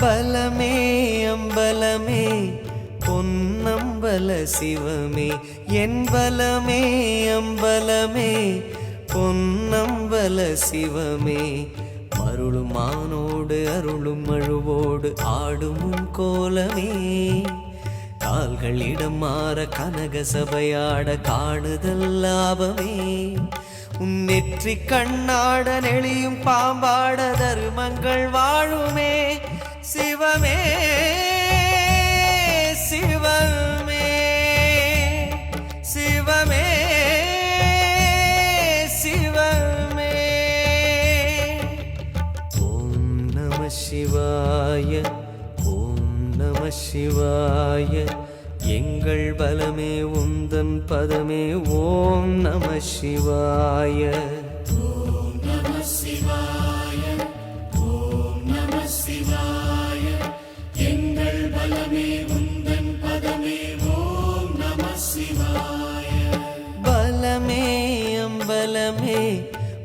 பலமே அம்பலமே பொன்னம்பல சிவமே. என் பலமே அம்பலமே பொன்னம்பல சிவமே. மருளும் அருளும் அழுவோடு ஆடும் கோலமே. கால்களிடம் மாற கனக சபையாட காணுதல் லாபமே. உன் நெற்றி கண்ணாட நெளியும் பாம்பாட தருமங்கள் வாழுமே. சிவமே சிவமே சிவமே சிவமே. ஓம் நம சிவாய ஓம் நம சிவாய எங்கள் பலமே உந்தன் பதமே ஓம் நம சிவாய.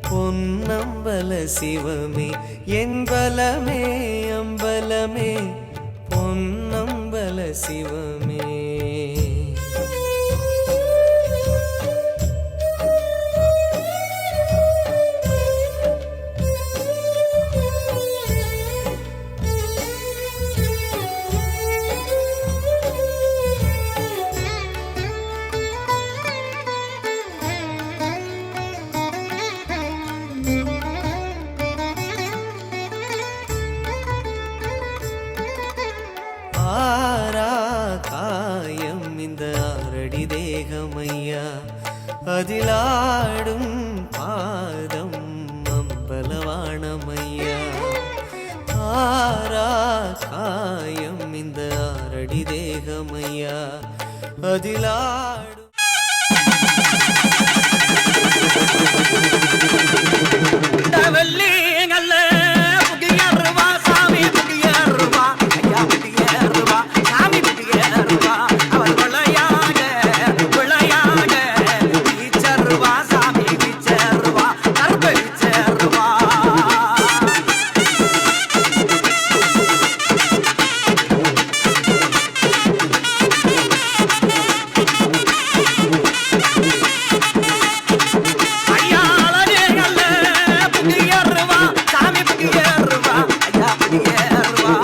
பொன்னம்பல சிவமே என் பலமே அம்பலமே பொன்னம்பல சிவமே. ஆரடி தேகமையா? அதிலாடும் பாதம் அம்பலவாணமையா ஆரா காயம் இந்த ஆரடி தேகமையா? அதிலாடும் வெள்ளிங்கல்ல புகியருவா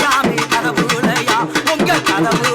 சாமி கதவுலையா உங்க கதவு